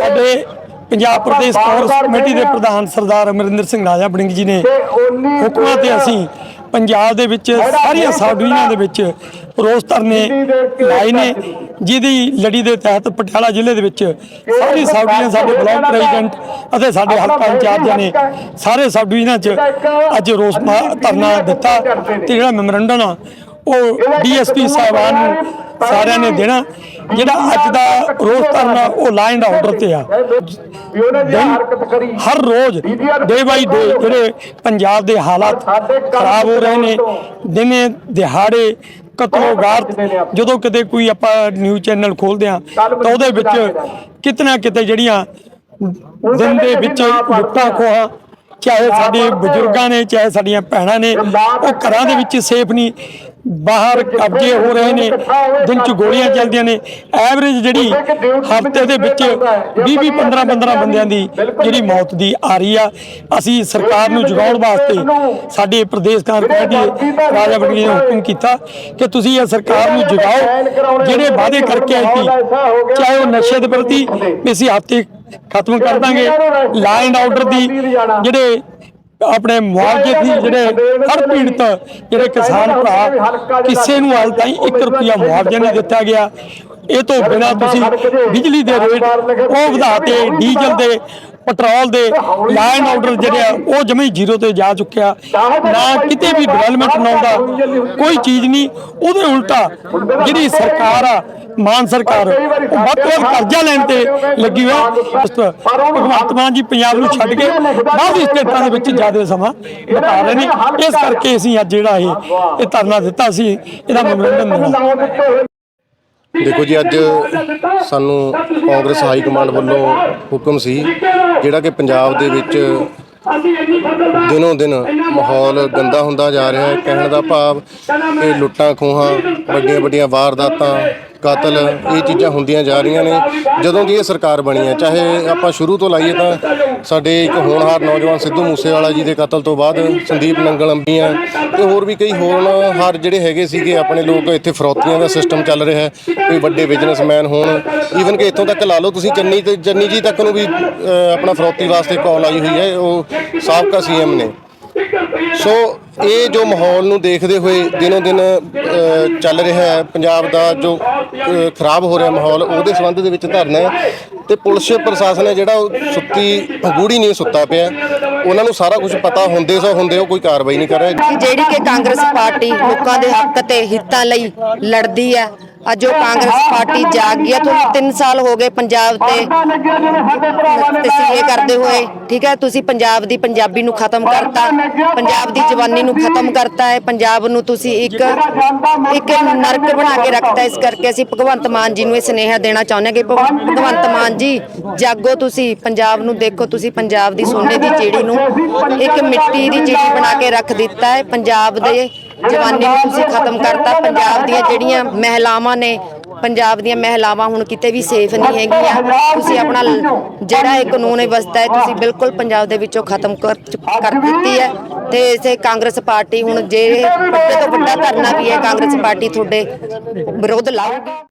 ਸਾਡੇ ਪੰਜਾਬ ਪ੍ਰਦੇਸ਼ ਕਾਂਗਰਸ ਕਮੇਟੀ ਦੇ ਪ੍ਰਧਾਨ ਸਰਦਾਰ ਅਮਰਿੰਦਰ ਸਿੰਘ ਰਾਜਾ ਬੜਿੰਗ ਜੀ ਨੇ ਹੁਕਮਾਂ ਤੇ ਅਸੀਂ ਪੰਜਾਬ ਦੇ ਵਿੱਚ ਸਾਰੀਆਂ ਸਬ ਡਿਵੀਜ਼ਨਾਂ ਦੇ ਵਿੱਚ ਰੋਸ ਧਰਨੇ ਲਾਏ ਨੇ ਜਿਹਦੀ ਲੜੀ ਦੇ ਤਹਿਤ ਪਟਿਆਲਾ ਜ਼ਿਲ੍ਹੇ ਦੇ ਵਿੱਚ ਸਾਰੀ ਸਬ ਡਿਵੀਜ਼ਨ ਸਾਡੇ ਬਲਾਕ ਪ੍ਰੈਜ਼ੀਡੈਂਟ ਅਤੇ ਸਾਡੇ ਹਲਕਾ ਇੰਚਾਰਜਾਂ ਨੇ ਸਾਰੇ ਸਬ ਡਿਵੀਜ਼ਨਾਂ 'ਚ ਅੱਜ ਰੋਸ ਧਰਨਾ ਦਿੱਤਾ ਤੇ ਜਿਹੜਾ ਮੈਮੋਰੰਡਮ ਆ ਉਹ ਡੀਐਸਪੀ ਸਾਹਿਬਾਨ ਨੂੰ ਸਾਰਿਆਂ ਨੇ ਦੇਣਾ, ਜਿਹੜਾ ਅੱਜ ਦਾ ਰੋਸ ਧਰਨਾ ਉਹ ਲਾ ਐਂਡ ਆਰਡਰ ਤੇ ਆ। ਹਰ ਰੋਜ਼ ਡੇ ਬਾਈ ਡੇ ਜਿਹੜੇ ਪੰਜਾਬ ਦੇ ਹਾਲਾਤ ਖਰਾਬ ਹੋ ਰਹੇ ਨੇ, ਦਿਨੇ ਦਿਹਾੜੇ ਕਤਲੋਗਾਰਤ ਜਦੋਂ ਕਿਤੇ ਕੋਈ ਆਪਾਂ ਨਿਊਜ਼ ਚੈਨਲ ਖੋਲਦੇ ਆ ਤਾਂ ਉਹਦੇ ਵਿੱਚ ਕਿਤਨਾ ਕਿਤੇ ਜਿਹੜੀਆਂ ਦਿਨ ਦੇ ਵਿੱਚ ਲੁੱਟਾਂ ਖੋਹਾਂ ਚਾਹੇ ਸਾਡੇ ਬਜ਼ੁਰਗਾਂ ਨੇ ਚਾਹੇ ਸਾਡੀਆਂ ਭੈਣਾਂ ਨੇ ਉਹ ਘਰਾਂ ਦੇ ਵਿੱਚ ਸੇਫ ਨਹੀਂ ਬਾਹਰ ਕਬਜ਼ੇ ਹੋ ਰਹੇ ਨੇ ਦਿਨ ਚ ਗੋਲੀਆਂ ਚੱਲਦੀਆਂ ਨੇ। ਐਵਰੇਜ ਜਿਹੜੀ ਹਫ਼ਤੇ ਦੇ ਵਿੱਚ 20 20 15 15 ਬੰਦਿਆਂ ਦੀ ਜਿਹੜੀ ਮੌਤ ਦੀ ਆ ਰਹੀ ਆ ਅਸੀਂ ਸਰਕਾਰ ਨੂੰ ਜਗਾਉਣ ਵਾਸਤੇ ਸਾਡੇ ਪ੍ਰਦੇਸ਼ ਕਾਂਗਰਸ ਕਮੇਟੀ ਰਾਜਾ ਬੜੀ ਨੇ ਹੁਕਮ ਕੀਤਾ ਕਿ ਤੁਸੀਂ ਇਹ ਸਰਕਾਰ ਨੂੰ ਜਗਾਓ ਜਿਹੜੇ ਵਾਅਦੇ ਕਰਕੇ ਆਈ ਸੀ ਚਾਹੇ ਉਹ ਨਸ਼ੇ ਦੇ ਪ੍ਰਤੀ ਵੀ ਅਸੀਂ ਹਫ਼ਤੇ ਖਤਮ ਕਰ ਦਾਂਗੇ। ਲਾ ਐਂਡ ਆਰਡਰ ਦੀ ਜਿਹੜੇ ਆਪਣੇ ਮੁਆਵਜ਼ੇ ਦੀ ਜਿਹੜੇ ਹਰ ਪੀੜਤ, ਜਿਹੜੇ ਕਿਸਾਨ ਭਰਾ, ਕਿਸੇ ਨੂੰ ਹਾਲ ਤਾਈਂ 1 ਰੁਪਿਆ ਮੁਆਵਜ਼ਾ ਨਹੀਂ ਦਿੱਤਾ ਗਿਆ। ਇਹ ਤੋਂ ਬਿਨਾਂ ਤੁਸੀਂ ਬਿਜਲੀ ਦੇ ਰੇਟ ਉਹ ਵਧਾਤੇ ਡੀਜ਼ਲ ਦੇ ਪੈਟਰੋਲ ਦੇ ਲਾਈਨ ਆਰਡਰ ਜਿਹੜੇ ਆ ਉਹ ਜਮੇ ਜ਼ੀਰੋ ਤੇ ਜਾ ਚੁੱਕਿਆ। ਨਾ ਕਿਤੇ ਵੀ ਡਿਵੈਲਪਮੈਂਟ ਨਾ ਹੁੰਦਾ ਕੋਈ ਚੀਜ਼ ਨਹੀਂ। ਉਹਦੇ ਉਲਟਾ ਜਿਹੜੀ ਸਰਕਾਰ ਆ ਮਾਨ ਸਰਕਾਰ ਉਹ ਵੱਧ ਤੋਂ ਕਰਜ਼ਾ ਲੈਣ ਤੇ ਲੱਗੀ ਹੋਈ ਹੈ ਇਸ ਤੋਂ ਭਗਵੰਤ ਮਾਨ ਜੀ ਪੰਜਾਬ ਨੂੰ ਛੱਡ ਕੇ ਬਾਹਰੀ ਸਟੇਟਾਂ ਦੇ ਵਿੱਚ ਜ਼ਿਆਦਾ ਸਮਾਂ ਬਿਤਾ ਰਹੇ ਨੇ। ਇਸ ਕਰਕੇ ਅਸੀਂ ਅੱਜ ਜਿਹੜਾ ਇਹ ਇਹ ਧਰਨਾ ਦਿੱਤਾ ਸੀ। ਇਹਦਾ ਮੈਮੋਰੰਡਮ ਦੇਣਾ ਦੇਖੋ ਜੀ ਅੱਜ ਸਾਨੂੰ ਕਾਂਗਰਸ ਹਾਈ ਕਮਾਂਡ ਵੱਲੋਂ ਹੁਕਮ ਸੀ ਜਿਹੜਾ ਕਿ ਪੰਜਾਬ ਦੇ ਵਿੱਚ ਦਿਨੋਂ ਦਿਨ ਮਾਹੌਲ ਗੰਦਾ ਹੁੰਦਾ ਜਾ ਰਿਹਾ ਹੈ, ਕਹਿਣ ਦਾ ਭਾਵ ਕਿ ਲੁੱਟਾਂ ਖੋਹਾਂ ਵੱਡੀਆਂ ਵੱਡੀਆਂ ਵਾਰਦਾਤਾਂ ਕਤਲ ਇਹ ਚੀਜ਼ਾਂ ਹੁੰਦੀਆਂ ਜਾ ਰਹੀਆਂ ਨੇ। ਜਦੋਂ ਦੀ ਇਹ ਸਰਕਾਰ ਬਣੀ ਹੈ ਚਾਹੇ ਆਪਾਂ ਸ਼ੁਰੂ ਤੋਂ ਲਾਈਏ ਤਾਂ ਸਾਡੇ ਇੱਕ ਹੋਣਹਾਰ ਨੌਜਵਾਨ ਸਿੱਧੂ ਮੂਸੇਵਾਲਾ ਜੀ ਦੇ ਕਤਲ ਤੋਂ ਬਾਅਦ ਸੰਦੀਪ ਨੰਗਲ ਅੰਬੀਆਂ ਤੇ ਹੋਰ ਵੀ ਕਈ ਹੋਣਹਾਰ ਜਿਹੜੇ ਹੈਗੇ ਸੀਗੇ ਆਪਣੇ ਲੋਕ ਇੱਥੇ ਫਰੌਤੀਆਂ ਦਾ ਸਿਸਟਮ ਚੱਲ ਰਿਹਾ ਹੈ ਕੋਈ ਵੱਡੇ ਬਿਜ਼ਨਸਮੈਨ ਹੋਣ। ਈਵਨ ਕਿ ਇੱਥੋਂ ਤੱਕ ਲਾ ਲਓ ਤੁਸੀਂ ਚੰਨੀ ਤੇ ਚੰਨੀ ਜੀ ਤੱਕ ਨੂੰ ਵੀ ਆਪਣਾ ਫਰੌਤੀ ਵਾਸਤੇ ਕਾਲ ਆਈ ਹੋਈ ਹੈ ਉਹ ਸਾਬਕਾ ਸੀਐਮ ਨੇ। ਸੋ ਇਹ ਜੋ ਮਾਹੌਲ ਨੂੰ ਦੇਖਦੇ ਹੋਏ ਦਿਨੋਂ ਦਿਨ ਚੱਲ ਰਿਹਾ ਹੈ, ਪੰਜਾਬ ਦਾ ਜੋ ਖਰਾਬ ਹੋ ਰਿਹਾ ਮਾਹੌਲ, ਉਹਦੇ ਸੰਬੰਧ ਦੇ ਵਿੱਚ ਧਰਨਾ ਹੈ ਤੇ ਪੁਲਿਸ ਪ੍ਰਸ਼ਾਸਨ ਹੈ ਜਿਹੜਾ ਉਹ ਸੁੱਤੀ ਗੂੜੀ ਨਹੀਂ ਸੁੱਤਾ ਪਿਆ। ਉਹਨਾਂ ਨੂੰ ਸਾਰਾ ਕੁਝ ਪਤਾ ਹੁੰਦੇ ਸੋ ਹੁੰਦੇ ਉਹ ਕੋਈ ਕਾਰਵਾਈ ਨਹੀਂ ਕਰ ਰਿਹਾ। ਜਿਹੜੀ ਕਿ ਕਾਂਗਰਸ ਪਾਰਟੀ ਲੋਕਾਂ ਦੇ ਹੱਕ ਤੇ ਹਿੱਤਾਂ ਲਈ ਲੜਦੀ ਹੈ ਅੱਜ ਉਹ ਕਾਂਗਰਸ ਪਾਰਟੀ ਜਾਗ ਗਈ ਹੈ ਤੁਹਾਨੂੰ 3 ਸਾਲ ਹੋ ਗਏ ਪੰਜਾਬ ਤੇ ਤਸੀਹੇ ਕਰਦੇ ਹੋਏ ਠੀਕ ਹੈ? ਤੁਸੀਂ ਪੰਜਾਬ ਦੀ ਪੰਜਾਬੀ ਨੂੰ ਖਤਮ ਕਰਤਾ ਪੰਜਾਬ ਦੀ ਜਵਾਨੀ ਨੂੰ ਖਤਮ ਕਰਤਾ ਹੈ। ਪੰਜਾਬ ਨੂੰ ਤੁਸੀਂ ਇੱਕ ਇੱਕ ਨਰਕ ਬਣਾ ਕੇ ਰੱਖਤਾ। ਇਸ ਕਰਕੇ ਅਸੀਂ ਭਗਵੰਤ ਮਾਨ ਜੀ ਨੂੰ ਇਹ ਸੁਨੇਹਾ ਦੇਣਾ ਚਾਹੁੰਦੇ ਹਾਂ ਕਿ ਭਗ- ਭਗਵੰਤ ਮਾਨ ਜੀ। ਜਾਗੋ ਤੁਸੀਂ ਪੰਜਾਬ ਨੂੰ ਦੇਖੋ ਤੁਸੀਂ ਪੰਜਾਬ ਦੀ ਸੋਨੇ ਦੀ ਚਿੜੀ ਨੂੰ ਇੱਕ ਮਿੱਟੀ ਦੀ ਚਿੜੀ ਬਣਾ ਕੇ ਰੱਖ ਦਿੱਤਾ ਹੈ। ਪੰਜਾਬ ਦੇ ਜਵਾਨੀ ਨੂੰ ਤੁਸੀਂ ਖਤਮ ਕਰਤਾ। ਪੰਜਾਬ ਦੀਆਂ ਜਿਹੜੀਆਂ ਮਹਿਲਾਵਾਂ ਨੇ, ਪੰਜਾਬ ਦੀਆਂ ਮਹਿਲਾਵਾਂ ਹੁਣ ਕਿਤੇ ਵੀ ਸੇਫ ਨਹੀਂ ਹੈਗੀਆਂ। ਤੁਸੀਂ ਆਪਣਾ ਜਿਹੜਾ ਇਹ ਕਾਨੂੰਨ ਵਿਵਸਥਾ ਹੈ, ਤੁਸੀਂ ਬਿਲਕੁਲ ਪੰਜਾਬ ਦੇ ਵਿੱਚੋਂ ਖਤਮ ਕਰ ਕਰ ਦਿੱਤੀ ਹੈ। ਤੇ ਇਸੇ ਕਾਂਗਰਸ ਪਾਰਟੀ ਹੁਣ ਜੇ ਵੱਡੇ ਤੋਂ ਵੱਡਾ ਧਰਨਾ ਵੀ ਹੈ, ਕਾਂਗਰਸ ਪਾਰਟੀ ਤੁਹਾਡੇ ਵਿਰੋਧ ਲਾਊਗੀ।